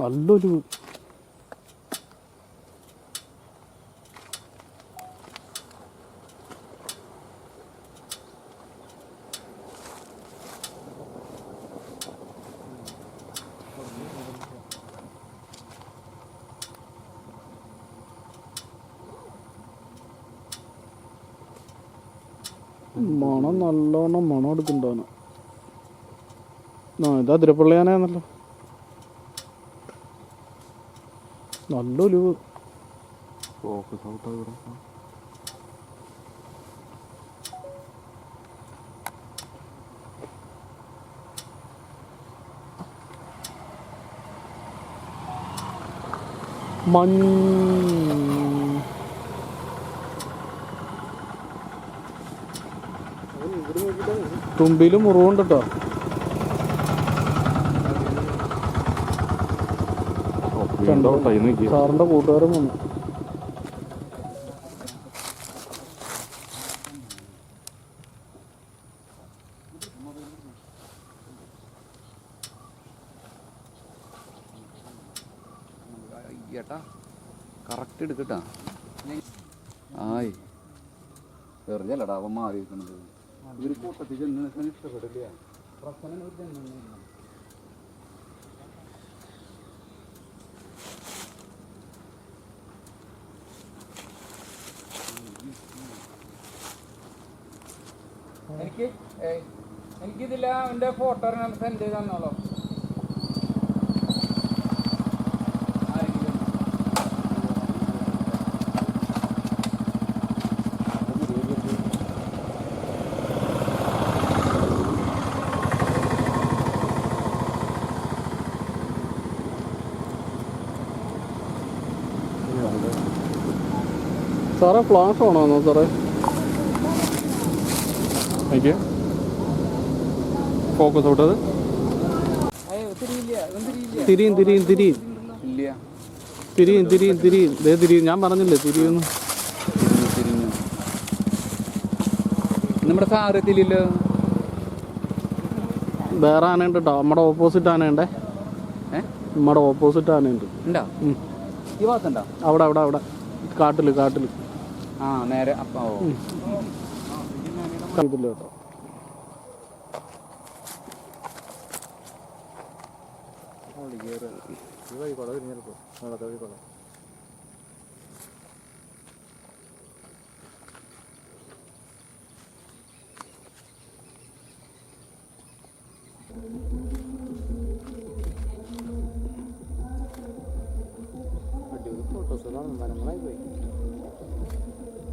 നല്ലൊരു മണം നല്ലോണം മണം എടുക്കുന്നുണ്ടോ ഇത് അതിരപ്പള്ളിയാനാന്നല്ലോ നല്ല ഒലിവ് ഫോക്കസ് ഔട്ട് ഇവിടെ. മഞ്ഞ തുമ്പിയിൽ മുറിവുണ്ട് കേട്ടോ സാറിന്റെ കൂട്ടുകാരൻ വന്നു. ഏട്ടാ കറക്റ്റ് എടുക്കട്ടാ. ആയി എറിഞ്ഞല്ലടാ അവൻ മാറി നിൽക്കണത് ഇവർ കൂട്ടത്തിൽ ചെന്ന് ഇഷ്ടപ്പെടില്ല. പ്രശ്നം എനിക്ക് എനിക്കിതില്ല അവന്റെ ഫോട്ടോ സെൻഡ് ചെയ്ത് തന്നോളൂ. സാറേ ഫ്ലാഷ് ഓണാണോ സാറേ എനിക്ക് ഫോക്കസ് ഔട്ട് അത് അയ്യോ തിരിയില്ല തിരിയും തിരിയും തിരിയും. തിരിയും തിരിയും തിരിയും. ദേ തിരിയും. ഞാൻ പറഞ്ഞില്ലേ തിരിയുന്നു? നമ്മുടെ സാറ് എത്തിയില്ലല്ലോ. വേറെ ആനയുണ്ട് കേട്ടോ നമ്മുടെ ഓപ്പോസിറ്റ് ആനയുണ്ടേ. നമ്മുടെ ഓപ്പോസിറ്റ് ആനയുണ്ട്. അവിടെ അവിടെ അവിടെ. കാട്ടിൽ കാട്ടിൽ. ആ നേരെ അപ്പം. ഇതില്ല കേട്ടോ. ഫോട്ടോസ് മരങ്ങളായി പോയി.